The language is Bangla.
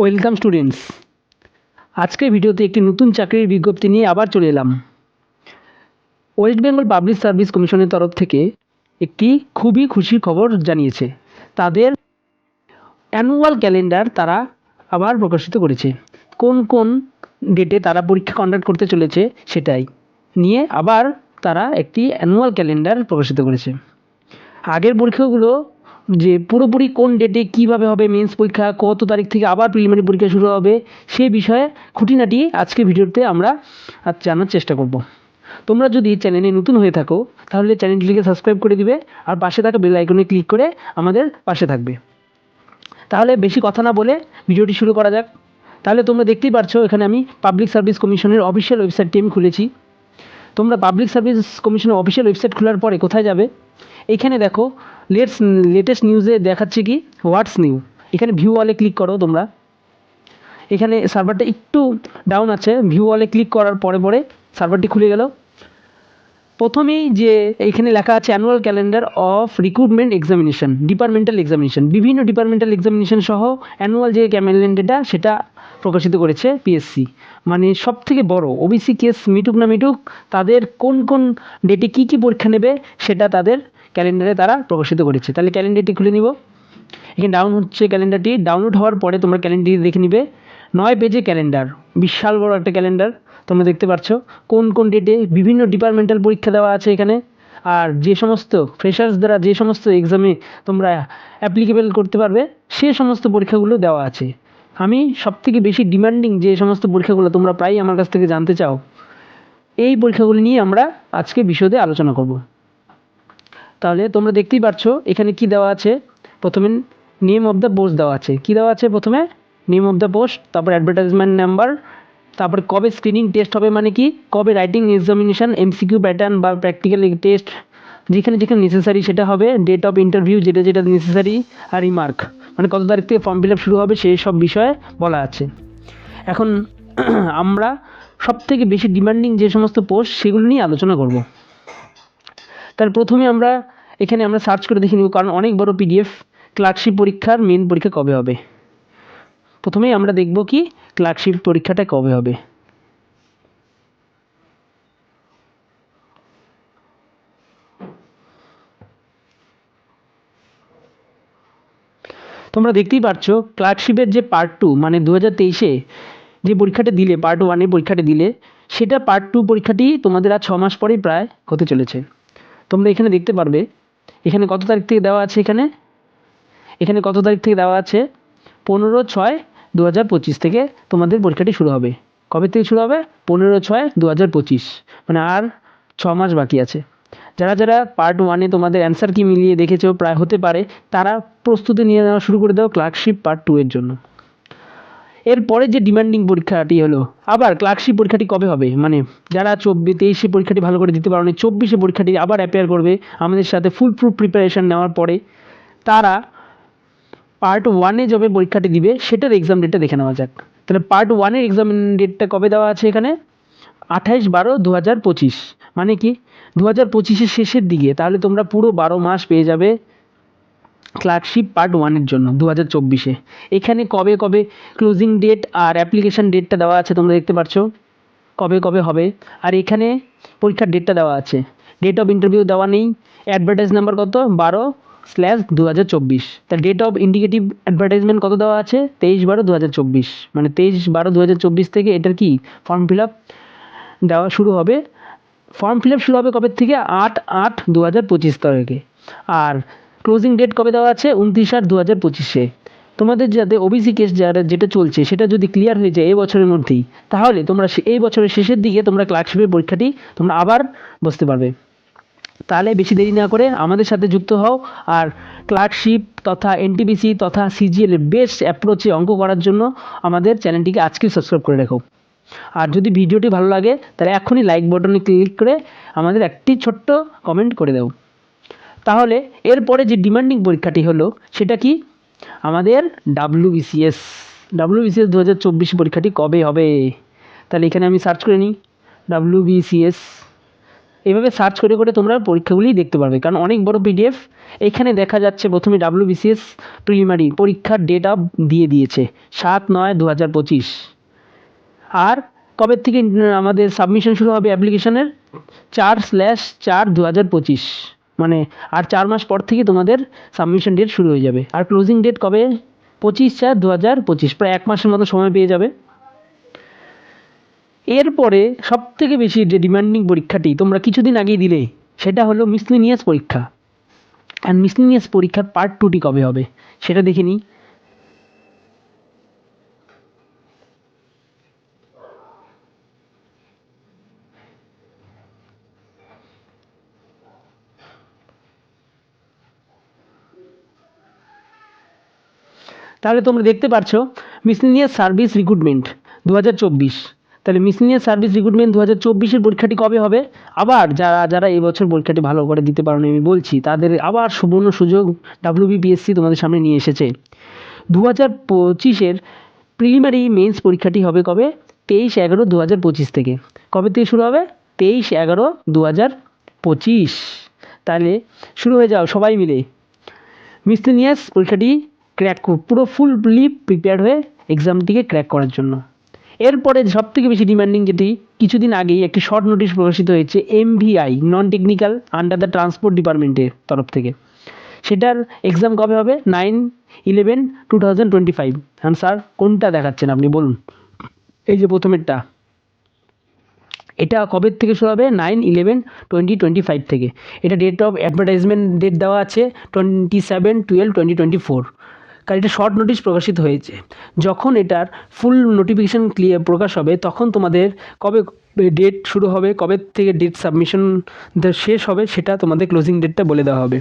Welcome students. আজকের ভিডিওতে একটি নতুন চাকরির বিজ্ঞপ্তি নিয়ে আবার চলে এলাম। ওয়েস্ট বেঙ্গল পাবলিক সার্ভিস কমিশনের তরফ থেকে একটি খুবই খুশির খবর জানিয়েছে। তাদের অ্যানুয়াল ক্যালেন্ডার তারা আবার প্রকাশিত করেছে। কোন কোন ডেটে তারা পরীক্ষা কন্ডাক্ট করতে চলেছে সেটাই নিয়ে আবার তারা একটি অ্যানুয়াল ক্যালেন্ডার প্রকাশিত করেছে। আগের পরীক্ষাগুলো যে পুরোপুরি কোন ডেটে কীভাবে হবে মেন্স পরীক্ষা, কত তারিখ থেকে আবার প্রিলিমিনারি পরীক্ষা শুরু হবে, সে বিষয়ে খুঁটিনাটি আজকে ভিডিওতে আমরা জানার চেষ্টা করব। তোমরা যদি চ্যানেলে নতুন হয়ে থাকো, তাহলে চ্যানেলটিকে সাবস্ক্রাইব করে দিবে আর পাশে থাকা বেল আইকনে ক্লিক করে আমাদের পাশে থাকবে। তাহলে বেশি কথা না বলে ভিডিওটি শুরু করা যাক। তাহলে তোমরা দেখতেই পারছ, এখানে আমি পাবলিক সার্ভিস কমিশনের অফিসিয়াল ওয়েবসাইটটি আমি খুলেছি। তোমরা পাবলিক সার্ভিস কমিশনের অফিসিয়াল ওয়েবসাইট খোলার পরে কোথায় যাবে? এখানে দেখো লেটস লেটেস্ট নিউজে দেখাচ্ছে কি? হোয়াটস নিউ এখানে ভিউ ওয়ালে ক্লিক করো তোমরা। এখানে সার্ভারটা একটু ডাউন আছে। ভিউ ওয়ালে ক্লিক করার পরে পরে সার্ভারটি খুলে গেল। প্রথমেই যে এখানে লেখা আছে annual calendar of recruitment examination departmental examination বিভিন্ন ডিপার্টমেন্টাল এক্সামিনেশন সহ অ্যানুয়াল যে ক্যালেন্ডারটা সেটা প্রকাশিত করেছে পিএসসি মানে সব থেকে বড় ওবিসি কেস মিটুক না মিটুক, তাদের কোন কোন ডেটে কী কী পরীক্ষা নেবে সেটা তাদের ক্যালেন্ডারে তারা প্রকাশিত করেছে। তাহলে ক্যালেন্ডারটি খুলে নিব। এখানে ডাউন হচ্ছে ক্যালেন্ডারটি ডাউনলোড হওয়ার পরে তোমরা ক্যালেন্ডারটি দেখে নিবে। নয় পেজে ক্যালেন্ডার বিশাল বড় একটা ক্যালেন্ডার তোমরা দেখতে পাচ্ছ কোন কোন ডেটে বিভিন্ন ডিপার্টমেন্টাল পরীক্ষা দেওয়া আছে এখানে। আর যে সমস্ত ফ্রেশার্স দ্বারা যে সমস্ত এক্সামে তোমরা অ্যাপ্লিকেবল করতে পারবে, সে সমস্ত পরীক্ষাগুলো দেওয়া আছে। আমি সবথেকে বেশি ডিমান্ডিং যে সমস্ত পরীক্ষাগুলো তোমরা প্রায়ই আমার কাছ থেকে জানতে চাও, এই পরীক্ষাগুলি নিয়ে আমরা আজকে বিশদে আলোচনা করব। তাহলে তোমরা দেখতেই পাচ্ছ এখানে কি দেওয়া আছে? প্রথমে নেম অফ দ্য পোস্ট দেওয়া আছে। কি দেওয়া আছে প্রথমে? নেম অফ দ্য পোস্ট তারপর অ্যাডভার্টাইজমেন্ট নাম্বার তারপরে কবে স্ক্রিনিং টেস্ট হবে মানে কি? কবে রাইটিং এক্সামিনেশান এমসিকিউ প্যাটার্ন বা প্র্যাকটিক্যাল টেস্ট যেখানে যেখানে নেসেসারি সেটা হবে ডেট অফ ইন্টারভিউ যেটা যেটা নেসেসারি আর রিমার্ক মানে কত তারিখ থেকে ফর্ম ফিল আপ শুরু হবে সেই সব বিষয়ে বলা আছে। এখন আমরা সব থেকে বেশি ডিমান্ডিং যে সমস্ত পোস্ট সেগুলো নিয়ে আলোচনা করব। তার প্রথমে আমরা এখানে আমরা সার্চ করে দেখে নিব, কারণ অনেক বড় পিডিএফ ক্লার্কশিপ পরীক্ষার মেন পরীক্ষা কবে হবে? প্রথমেই আমরা দেখব কি ক্লার্কশিপ পরীক্ষাটা কবে হবে। তোমরা দেখতেই পারছ ক্লার্কশিপের যে পার্ট টু মানে দু হাজার তেইশে যে পরীক্ষাটা দিলে পার্ট ওয়ানের পরীক্ষাটা দিলে, সেটা পার্ট টু পরীক্ষাটি তোমাদের আর ছ মাস পরেই প্রায় হতে চলেছে। তোমরা এখানে দেখতে পারবে, এখানে কত তারিখ থেকে দেওয়া আছে এখানে? এখানে কত তারিখ থেকে দেওয়া আছে? পনেরো, ছয় দু হাজার পঁচিশ থেকে তোমাদের পরীক্ষাটি শুরু হবে। কবে থেকে শুরু হবে? পনেরো ছয় দু হাজার পঁচিশ। মানে আর ছ মাস বাকি আছে। যারা যারা পার্ট ওয়ানে তোমাদের অ্যান্সার কি মিলিয়ে দেখেছ, প্রায় হতে পারে, তারা প্রস্তুতি নিয়ে নেওয়া শুরু করে দাও ক্লার্কশিপ পার্ট টু এর জন্য। এরপরে যে ডিমান্ডিং পরীক্ষাটি হলো, আবার ক্লার্কশিপ পরীক্ষাটি কবে হবে? মানে যারা চব্বিশ, তেইশে পরীক্ষাটি ভালো করে দিতে পারো চব্বিশে পরীক্ষাটি আবার অ্যাপেয়ার করবে আমাদের সাথে ফুল প্রুফ প্রিপারেশান নেওয়ার পরে। তারা পার্ট ওয়ানে যবে পরীক্ষাটি দিবে, সেটার এক্সাম ডেটটা দেখে নেওয়া যাক। তাহলে পার্ট ওয়ানের এক্সাম ডেটটা কবে দেওয়া আছে এখানে? আঠাইশ বারো দু হাজার পঁচিশ। মানে কি? দু হাজার পঁচিশের শেষের দিকে। তাহলে তোমরা পুরো বারো মাস পেয়ে যাবে ক্লার্কশিপ পার্ট ওয়ানের জন্য দু হাজার চব্বিশে। এখানে কবে কবে ক্লোজিং ডেট আর অ্যাপ্লিকেশান ডেটটা দেওয়া আছে তোমরা দেখতে পাচ্ছ কবে কবে হবে? আর এখানে পরীক্ষার ডেটটা দেওয়া আছে। ডেট অফ ইন্টারভিউ দেওয়া নেই। অ্যাডভার্টাইজ নাম্বার কত? বারো। স্ল্যাশ দু হাজার চব্বিশ তা ডেট অফ ইন্ডিকেটিভ অ্যাডভার্টাইজমেন্ট কত দেওয়া আছে? তেইশ বারো দু হাজার চব্বিশ। মানে তেইশ বারো দু হাজার চব্বিশ থেকে এটার কি? ফর্ম ফিল আপ দেওয়া শুরু হবে। ফর্ম ফিল আপ শুরু হবে কবে থেকে? আট আট দু হাজার পঁচিশ তারিখে। আর ক্লোজিং ডেট কবে দেওয়া আছে? উনত্রিশ আট দু হাজার পঁচিশে। তোমাদের যাতে ওবিসি কেস যারা যেটা চলছে, সেটা যদি ক্লিয়ার হয়ে যায় এই বছরের মধ্যেই, তাহলে তোমরা এই বছরের শেষের দিকে তোমরা ক্লার্কশিপের পরীক্ষাটি তোমরা আবার বসতে পারবে। তাহলে বেশি দেরি না করে আমাদের সাথে যুক্ত হও আর ক্লার্কশিপ তথা এনটিপিসি তথা সিজিএল বেস্ট অ্যাপ্রোচে অঙ্ক করার জন্য আমাদের চ্যানেলটিকে আজকেই সাবস্ক্রাইব করে রেখো। আর যদি ভিডিওটি ভালো লাগে তাহলে এখনই লাইক বাটনে ক্লিক করে আমাদের একটি ছোট্ট কমেন্ট করে দাও। তাহলে এরপরে যে ডিমান্ডিং পরীক্ষাটি হলো সেটা কি? আমাদের ডাব্লিউ বিসিএস ডাব্লিউ বিসিএস দু হাজার চব্বিশ পরীক্ষাটি কবে হবে? তাহলে এখানে আমি সার্চ করে নিই। ডাব্লিউ এইভাবে সার্চ করে করে তোমরা পরীক্ষাগুলি দেখতে পারবে। কারণ অনেক বড় পিডিএফ এখানে দেখা যাচ্ছে প্রথমে ডাব্লিউ বিসিএস প্রিলিমারি পরীক্ষার ডেট অফ দিয়ে দিয়েছে, সাত নয় দু হাজার পঁচিশ। আর কবে থেকে আমাদের সাবমিশন শুরু হবে অ্যাপ্লিকেশনের চার স্ল্যাশ চার দু হাজার পঁচিশ। মানে আর চার মাস পর থেকে তোমাদের সাবমিশন ডেট শুরু হয়ে যাবে। আর ক্লোজিং ডেট কবে? পঁচিশ চার দু হাজার পঁচিশ। প্রায় এক মাসের মতো সময় পেয়ে যাবে। এরপরে সব থেকে বেশি যে ডিমান্ডিং পরীক্ষাটি তোমরা কিছুদিন আগেই দিলে, সেটা হলো মিসলিনিয়াস পরীক্ষা। অ্যান্ড মিসলিনিয়াস পরীক্ষার পার্ট টুটি কবে হবে, সেটা দেখে নিই। তাহলে তোমরা দেখতে পাচ্ছো মিসলিনিয়াস সার্ভিস রিক্রুটমেন্ট দু হাজার চব্বিশ। তাহলে মিসলিনিয়াস সার্ভিস রিক্রুটমেন্ট দু হাজার চব্বিশের পরীক্ষাটি কবে হবে? আবার যারা যারা এই বছর পরীক্ষাটি ভালো করে দিতে পারো আমি বলছি, তাদের আবার সুবর্ণ সুযোগ ডাব্লিউবিপিএসসি তোমাদের সামনে নিয়ে এসেছে। দু হাজার পঁচিশের প্রিলিমারি মেন্স পরীক্ষাটি হবে কবে? তেইশ এগারো দু হাজার পঁচিশ থেকে। কবে থেকে শুরু হবে? তেইশ এগারো দু হাজার পঁচিশ। তাহলে শুরু হয়ে যাও সবাই মিলে। মিসলিনিয়াস পরীক্ষাটি ক্র্যাক পুরো ফুললি প্রিপেয়ার হয়ে এক্সামটিকে ক্র্যাক করার জন্য। এরপরে সব থেকে বেশি ডিমান্ডিং যেটি, কিছুদিন আগেই একটি শর্ট নোটিশ প্রকাশিত হয়েছে MVI non technical under the transport ডিপার্টমেন্টের তরফ থেকে। সেটার এক্সাম কবে হবে? Nine eleven two thousand twenty five হ্যাঁ স্যার কোনটা দেখাচ্ছেন আপনি বলুন? এই যে প্রথমেরটা। এটা কবে থেকে শুরু হবে? Nine eleven twenty twenty five থেকে। এটা ডেট অফ অ্যাডভার্টাইজমেন্ট ডেট দেওয়া আছে twenty seven twelve twenty twenty four কারণ এটা শর্ট নোটিশ প্রকাশিত হয়েছে। যখন এটার ফুল নোটিফিকেশান ক্লিয়ার প্রকাশ হবে, তখন তোমাদের কবে ডেট শুরু হবে, কবে থেকে ডেট সাবমিশন শেষ হবে, সেটা তোমাদের ক্লোজিং ডেটটা বলে দেওয়া হবে।